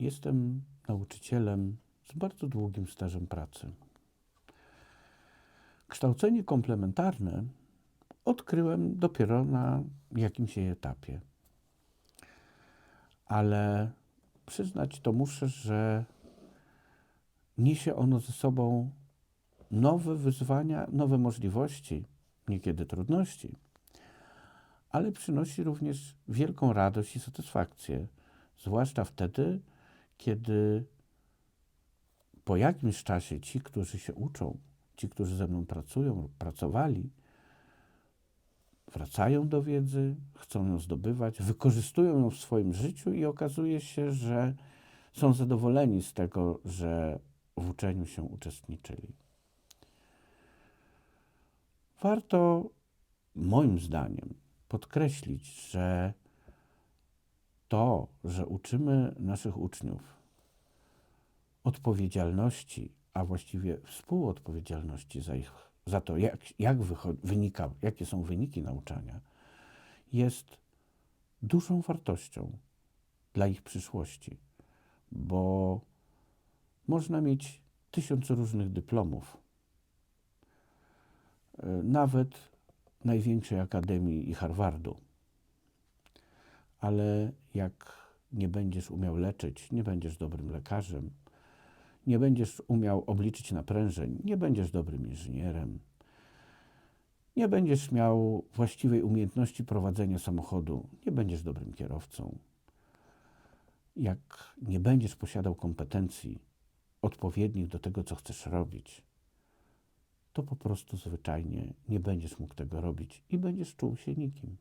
Jestem nauczycielem z bardzo długim stażem pracy. Kształcenie komplementarne odkryłem dopiero na jakimś jej etapie. Ale przyznać to muszę, że niesie ono ze sobą nowe wyzwania, nowe możliwości, niekiedy trudności, ale przynosi również wielką radość i satysfakcję, zwłaszcza wtedy, kiedy po jakimś czasie ci, którzy się uczą, ci, którzy ze mną pracują lub pracowali, wracają do wiedzy, chcą ją zdobywać, wykorzystują ją w swoim życiu i okazuje się, że są zadowoleni z tego, że w uczeniu się uczestniczyli. Warto, moim zdaniem, podkreślić, że to, że uczymy naszych uczniów odpowiedzialności, a właściwie współodpowiedzialności za, ich, za to, jak, jak wynika, jakie są wyniki nauczania, jest dużą wartością dla ich przyszłości, bo można mieć tysiąc różnych dyplomów, e, nawet największej akademii i Harvardu. Ale jak nie będziesz umiał leczyć, nie będziesz dobrym lekarzem, nie będziesz umiał obliczyć naprężeń, nie będziesz dobrym inżynierem, nie będziesz miał właściwej umiejętności prowadzenia samochodu, nie będziesz dobrym kierowcą. Jak nie będziesz posiadał kompetencji odpowiednich do tego, co chcesz robić, to po prostu zwyczajnie nie będziesz mógł tego robić i będziesz czuł się nikim.